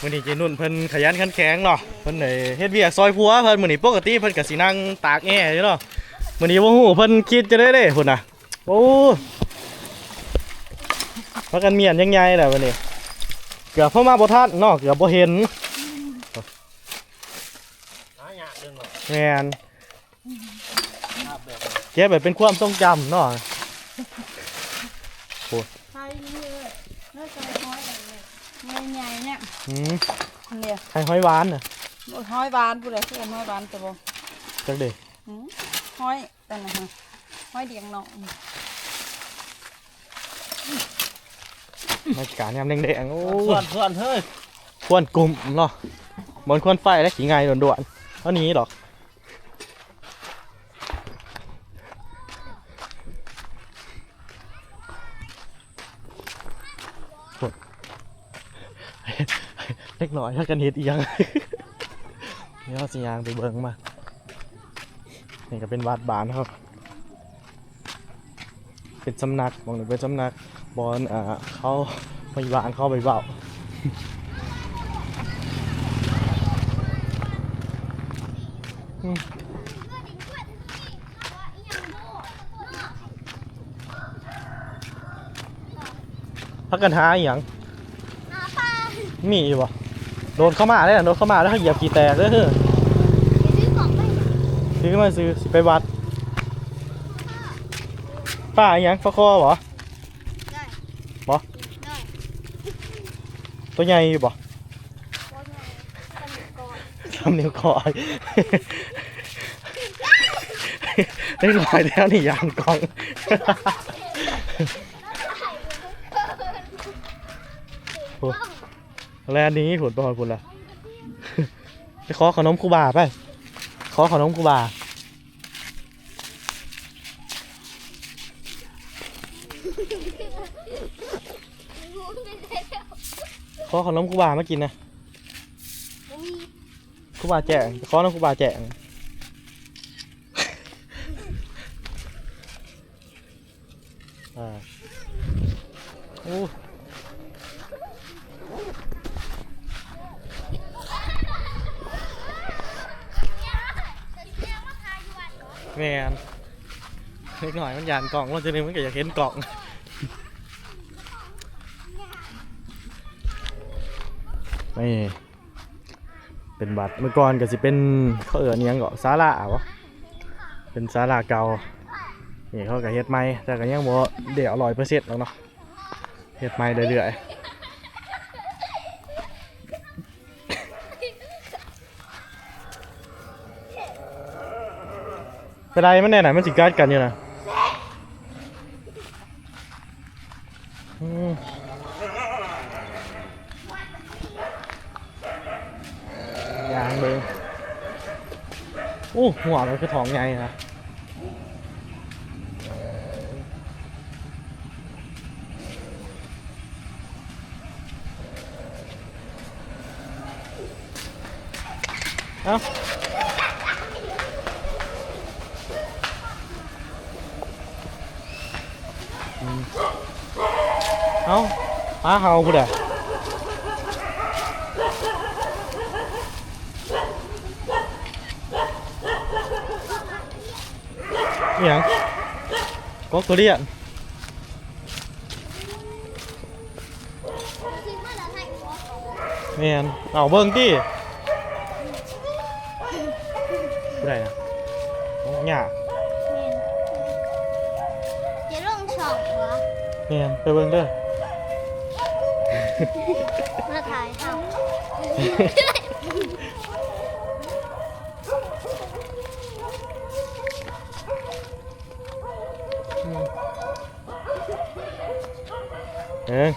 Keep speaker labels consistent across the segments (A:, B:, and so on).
A: มื้อนี้เจนุ่นเพิ่นขยันขันแข็งเนาะเพิ่นได้เฮ็ดเวียกซอยผัวเพิ่นมือนี้ปกติเพิ่นก็สินั่งตากแอร์อยู่เนาะมื้อนี้บ่ฮู้เพิ่นคิดจะได้เด้พุ่นน่ะโอ้พากันเมียนยังไงแหละมื้อนี้เกือบเข้ามาบ่ทันเนาะเกือบบ่เห็น
B: หาหยาดึงหรอ
A: แม่น
B: ภาพแบบ
A: เก็บไว้เป็นความทรงจำเนาะ
C: แล้วใส่ห้อยอะไรเนี่ยใหญ่ๆเนี่ย
A: อืม
C: เนี่ย
A: ไข่ห้อยหวานน่ะ
C: ห้อยบานพูดเลยเพื่อนห้อยบานแต่บ่
A: จักเด้
C: หืมห้อยแต่นะฮะห้อยเดียงเนาะ
A: บรรยากาศยามแดงๆโอ้
B: ส่วนส่วนเฮ้ย
A: ควรกลุ่มเนาะบนควรไฟและขี่ไงด่วนๆเท่านี้หรอก เล็กน้อยถ้ากันเห็ดอียังเดี๋ยวสิยางไปเบิ่งมา นี่ก็เป็นวัดบานครับ เป็นสำนักมองหนึ่งเป็นสำนักบอลอ่าเขาไปบ้านเข้าไปเบา พักกันหาอหย่างมีอยู่บ่โดนเข้ามาเลยนะโดนเข้ามาแล้วเขาเหยียบกี่แตกเลยเฮ้อซื้อมาซื้อสิไปวัดป้าอหย่างปลาคอบ่บ่ตัวใหญ่อยู่บ่ทำนิ้วก้อยได้ลอยแล้วนี่ยางกอง แลนนี้ผุดประหอนผุดละไปขอขนมครูบาไป ขอขนมครูบาขอขนมครูบามากินนะครูบาแจกขอน้ำครูบาแจกอ่าโอ้แมน เล็กหน่อยมันยานกล่องมันจะนึงมันก็อยากเห็นกล่องนี่เป็นบัตรเมื่อก่อนก็สิเป็นเขาเอิญยังก็ศาลาวะเป็นศาลาเก่านี่เขาก็เฮ็ดใหม่แต่ก็ยังบ่เดี๋ยวร้อยเปอร์เซ็นต์หรอกเนาะเฮ็ดใหม่เรื่อยๆเป็นไรมันแน่ไหนมันสิกัดกันอยู่นะอืม ยางเบิง อ้หัวมันคือทองใหญ่นะเอ้าเอ้าปลาเห่าพุ่นอะ อหย่างก็ตัวเรียนแมนเอาเบิ้งที่ผู้ใดนะน้องหยา
D: จะลงช่องวะ
A: แมนไปเบิ้งเด้อ
D: มาถ่ายเฮา
A: เอิง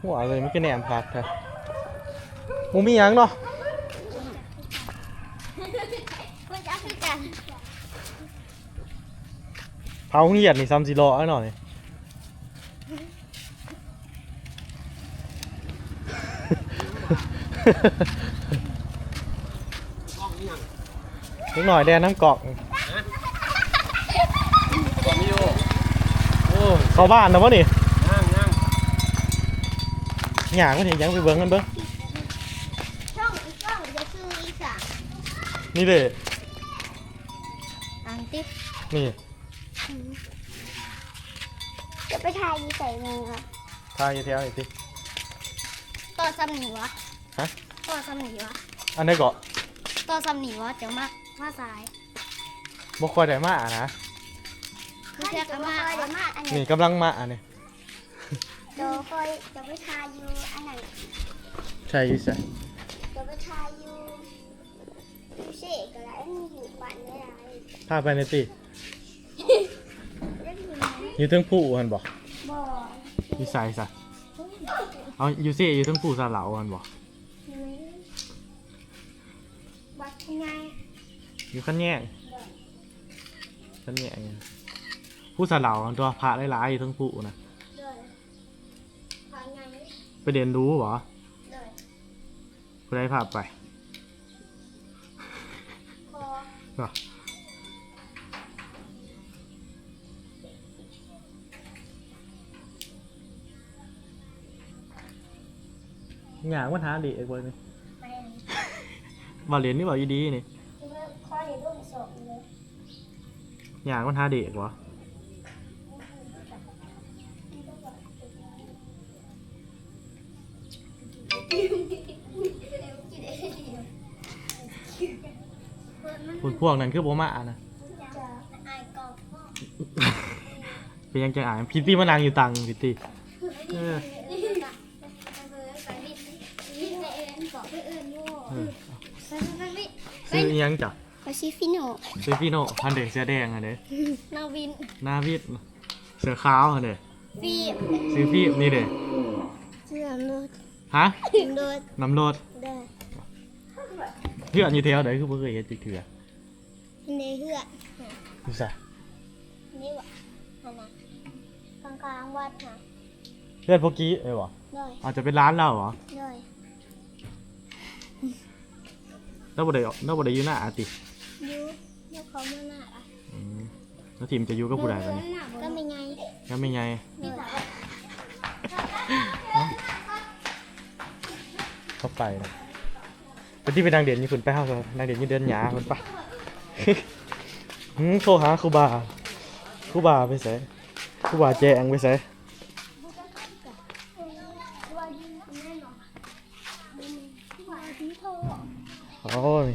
A: หัวเลยมันก็แหนมผักเถอะมูมีหยังเนาะ
D: ก็จะคือกัน
A: เผาเหยียดนี่ซ้ำสีรอไอ้หน่อย
B: นี่
A: นิดหน่อยแดนน้ำกอก
B: กล้องวิดีโอ
A: เข้าบ้านนะวะนี่
B: นั่งนั่ง
A: หยางมันเห็นยังไปเบิ่งกันเบิ่ง
D: ช่องอีกช่องจะซื้ออีสาน
A: นี่เด้
D: อันติ๊บ
A: นี่
D: จะไปทายยีใส่มือค่ะ
A: ทายอยู่แถวนี่สิ
D: ต่อซ้ำหนีวะ
A: ฮะ
D: ต่อซ้ำหนีวะ
A: อันนี้ก็
D: ต่อซ้ำหนีวะเดี๋ยวมามาสาย
A: บ่ค่อยได้มาอะนะ
D: คือเรียกกันมาเดี๋ยวมาอันนี้
A: นี่กำลังมาอันนี้
D: เดี๋ยวคอยจะไปทายอยู่อันไหน
A: ใช่อยู่ใช่
D: จะไปทายอยู่อยู่เสกอะไรมีอยู่บ้านไม่ได้
A: พาไปในติ
D: เล่นอยู่ไหน
A: อยู่เทั้งผู้หันบ่
D: บ่
A: อยู่ใส่ซะเอาอยู่ซี่อยู่เทั้งผู้ซาเหลาหันบ่
D: วัดที่ไหน
A: อยู่ขันแย่งขันแย่งผู้ซาเหลาหันตัวพระหลายๆอยู่เทั้งผู้นะ
D: เดินทางไหน
A: ไปเรียนรู้บ่
D: เดิน
A: ผู้ใดพาไป
D: พอ
A: บ่หยางว่าท้าดีเอกเว้ยนี่
D: ไป
A: ว่าเรียนนี่บ่อีดีนี่
D: คอยเดี๋ยวลูกส่งเลย
A: หยางว่าท้าดีเอกวะ พวกพวกนั้นคือโบมาอะนะ
D: จะอายกอง
A: เป็นยังจะอ่านพิตตี้มานางอยู่ตังพิตตี้เออเออซื้ออิหยังจ้ะ
D: ไปชิฟิโน
A: ซื้อพี่โนพันเด็กเสื้อแดงอะเด้
D: นาวิน
A: หน้าวิดเสือขาวอะเด้
D: ฟีบ
A: ซื้อพี่นี่เด้
D: เสื้อรถ
A: ฮะ
D: โดด
A: น้ำรถ
D: เด้อ
A: เพื่อนอยู่แถวไหนคือบ่เคยเห็นจิกเถื่อ
D: ในเหือ
A: ดูซะ
D: นี่วะอันน่ะกลางกลางๆวัดนะ
A: เพื่อนพวกกี้เอ้ยบ่
D: เลย
A: อาจจะเป็นร้านเราเหรอ
D: เลย
A: แล้วบ่ได้แล้วบ่ได้อยู่หน้าอาติ
D: ยูยูเขาเมื่อหน้าอะ
A: อืมแล้วทีมจะอยู่กับผู้ใดตอนนี้
D: ก็ไม่ไง
A: ก็ไม่ไง
D: มีแต่
A: เข้าไปนะเป็นที่เป็นนางเด่นญี่ปุ่นไปเฮาซะนางเด่นยี่เดินหยาเพิ่นปะ หืมโทรหาครูบาครูบาไปไสครูบาแจงไปไส
D: ว่ายูแน่นอนว่ายูโทร
A: โอ้ย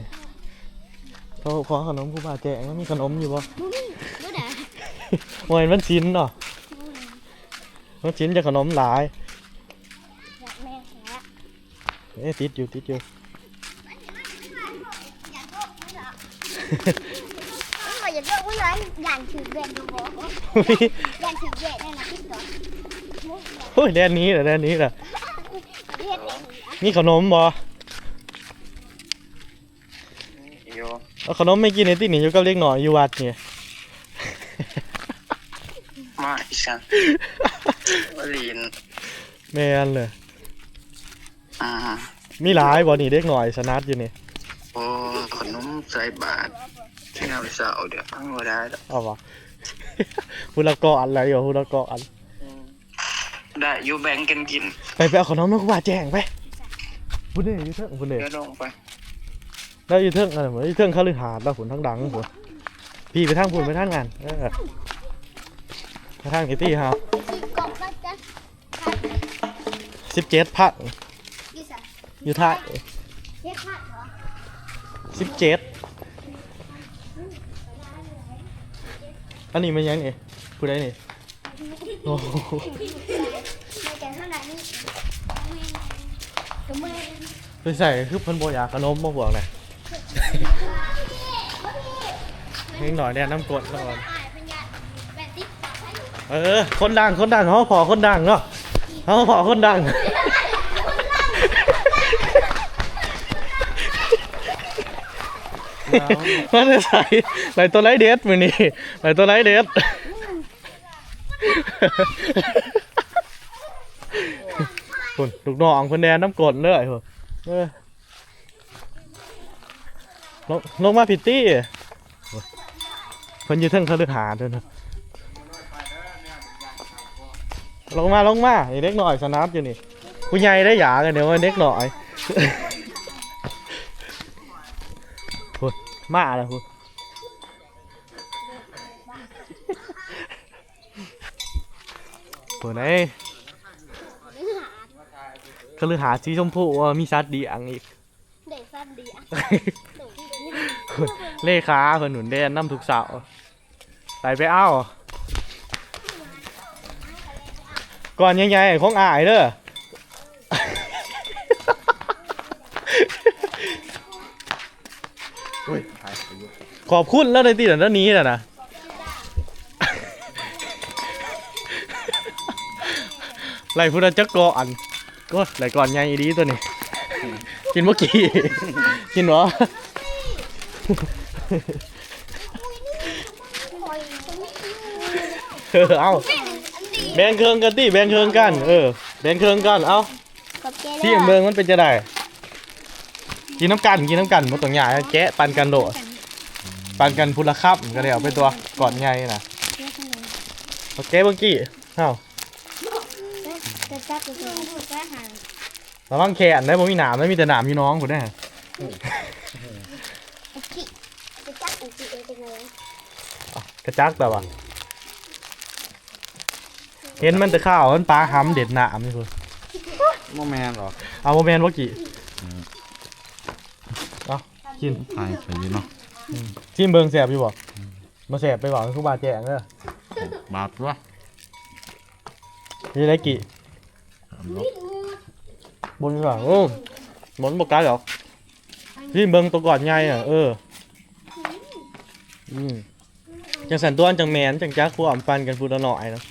A: โทรขอขนมครูบาแจงมีขนมอยู่บ่
D: บุ้มบุ้ดา
A: โอ้ยมันชิ้นเนาะมันชิ้นจะขนมหลาย
D: อยากแม่แท้
A: เอ๊ะติดอยู่ติดอยู่
D: อยากโลกไม่หร อไม่อยากโลกไม่หรออยากถือแบนดูบอกอยากถือแบนได้นะพี่ตัว
A: โอ้ยแดนนี้แหละแดนนี้แหละ
D: เรียกเลย
A: มีขนมบ่
B: โย
A: เอาขนมไม่กินในที่นี่อยู่กับเล็กหน่อยอยู่วัดนี่
B: มาอีสันวลีน
A: แม่นเลย
B: อ่า
A: มีหลายบ่นี่เด็กหน่อยสนัดอยู่นี่
B: โอ้ขนมใส่บาทที่เราเสาเดี๋ยวเอาบ่ได้ดอก
A: เอาบ่พุละกออันอะไรอยู่พุละกออัน
B: ได้อยู่แบ่งกันกิน
A: ไปไปเอาขนมนกว่าแจ้งไปพุ่นเด้อยู่เทิงพุ่นเด้
B: เดี๋ยวลงไป
A: แล้วอยู่เทิงอะไรเหมือนอยู่เทิงเขาลือหาดแล้วฝุ่นทั้งดังฝุ่นพี่ไปทางฝุ่นไปทางงานเออไปทางนิตี้ครับ
D: คือกบก็จะ
A: สิบเจ็ดพัก
D: ยี่สิบ
A: อยู่ท่าย
D: เรียกขาดเหรอ
A: สิบเจ็ดอันนี้มันยังนี่ผู้ใดนี่โอ้โห
D: ไม่แก่เท่าไหร่นี่ทำไม
A: ไปใส่คือเพิ่นบ่อยากขนมบ่ห่วงเลยเล็กหน่อยเนี่ยน้ำกรดแล้วก่อน
D: อ่านเป็นยาแปดสิบ
A: เออ คนดังคนดังเขาพอคนดังเนาะเขาพอคนดัง มันจะใส่ใส่ตัวไรเด็ดมือนี่ใส่ตัวไรเด็ดคุณลูกน้องคนแดนน้ำกรดเลยเหรอลงลงมาผิดตี้เพิ่นยืดเทิงเขาเลือหาด้วยนะลงมาลงมาไอ้เด็กหน่อยสนับอยู่นี่ผู้ใหญ่ได้หยากันเดี๋ยวมันเด็กหน่อย พูดมาแล้วพูดพูดไอ้ก็เลยหาสีชมพูว่ามีซัดดีอังอีก
D: เด็กสั้นดีอะ
A: เลขาเพิ่นหนุนแดนน้ำทุกเสาร์ไปไปเอาก่อนใหญ่ๆของอายเด้อ ขอบคุณแล้วในตีนั้นนี้น่ะนะไหลพุทธจักรก่อนก็ไหลก่อนใหญ่อีดีตัวนี้ กินเมื่อกี้ กินเหรอเออเอาแบ่งเครื่องกันติแบ่งเครื่องกันเออแบ่งเครื่องกันเอา
D: ขอบใจ
A: ที่เมืองมันเป็นจะได้กินน้ำกันกินน้ำกันมาตัวใหญ่แกะปันกันโดด ปันกันพุละครับก็เลยเอาไปตัวก่อนใหญ่นะโอเคเมื่อกี้เอ้า
C: จะจับตัวตัวจะหัน
A: ระวังแขนได้ผมมีหนามไม่มีแต่หนามพี่น้องคุณแน่
D: จะจับอันที่เองเป็นไง
A: กระจักแต่ว่าเห็นมันแต่ข้าวมันปลาห้ำเด็ดหนามนี่คุณ
E: โมแมนหรอ
A: เอาโมเมนต์เมื่อกี้เอากิน
E: หายไปเนาะ
A: ชิมเบิงแสบอยู่บ่มาแสบไปบอกให้ครูบาแจงเด้อบา
E: ปวะ
A: นี่ได้กี่บนก่อนโอ้บนบอกกันหรอกชิมเบิงตัวก่อนไงอะเอออืมจังสันตัวอันจังแมนจังจักคู่อ่ำปันกันพูดละหน่อยนะ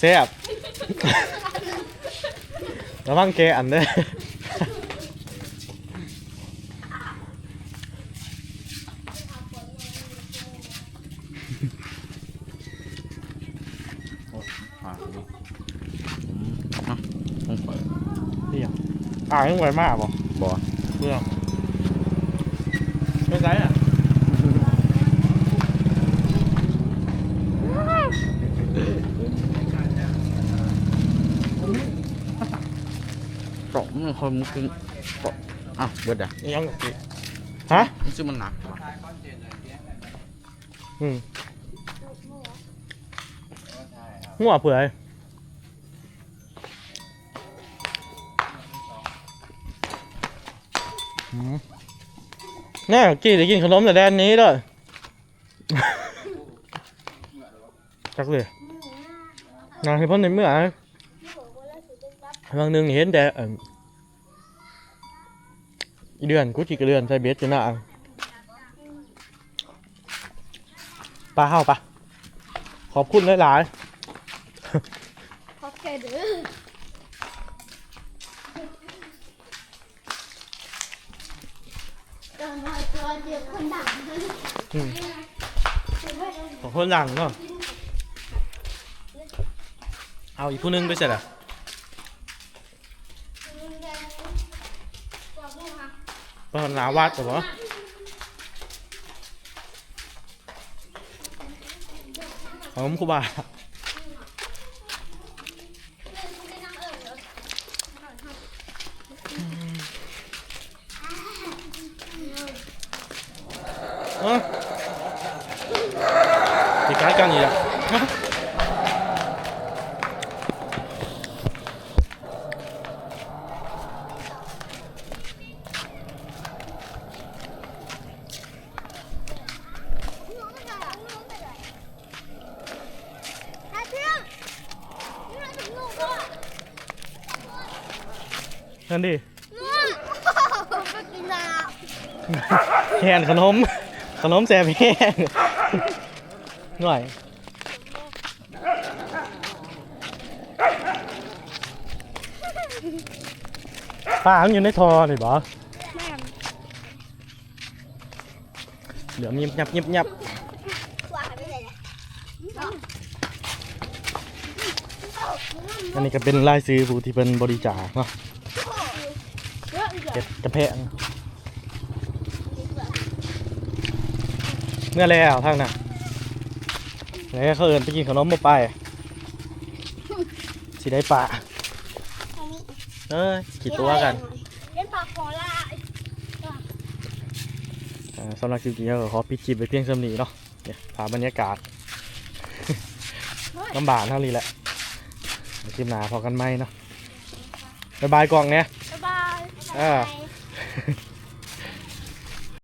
A: แซ่บระวังแกอันเด้อ
E: หายดิอะต้องไป
A: นี่อะ อ่ายังไหวมากบ่
E: บ่
A: เพื่อไม่ใช่อะ
E: ตกมันคนมันกินตกอะเบิดอะ
A: ยังกับกี่ฮะ
E: มันซื้อมันหนักว่ะ
A: อืมหัวเปื่อย อืมแน่กี่ได้กินขนมแต่แดนนี้ด้วยจักเลยนางที่พ่นในเมื่อบางหนึ่งเห็นแต่เอิ่มอีเดือนกูจิกระเดือนใส่เบสจะน่าอังปลาเข้าปะขอบคุณหลาย
C: ขอบใจเด้อ
D: ตัวน้อยตัวเดียวคนดัง
A: ๆอืมขอบคุณ หลังเนาะเอาอีกผู้นึงไปเสร็จอะปลาหนาวัดเหรอผมคุบาเอ้า ติดการกันอีกอะ
D: ถ้าเชื่อมนี่เราถึงลูกอะ
A: นั่นดิ
D: ก็กินแล้ว
A: แหนขนม ขนมแสบแห้ง หน่อยปลามันอยู่ในทอนี่บอเดี๋ยวยิบยับยิบยับ
D: ว่าไม่ได้เลย
A: อันนี้ก็เป็นรายซื้อผู้ที่เป็นบริจาคเนาะเก็บกระเพาะเมื่อแล้วทางน่ะไห นเขาเอินไปกินขนมมาไปสิได้ปลา
D: อันนี้
A: เอ้ยกี่ตัวกัน
D: เล่นปลาโคลา
A: อ่าสำหรับคลิปนี้ก็ขอปิดคลิปไปเพียงเท่านี้เนาะเนี่ยพาบรรยากาศลำบากเท่านี้แหละเดี๋ยวคลิปหนาพอกันไหมเนาะบ๊ายบายกล่องเนี่ย
C: บ๊ายบาย
A: อ่า
D: ไป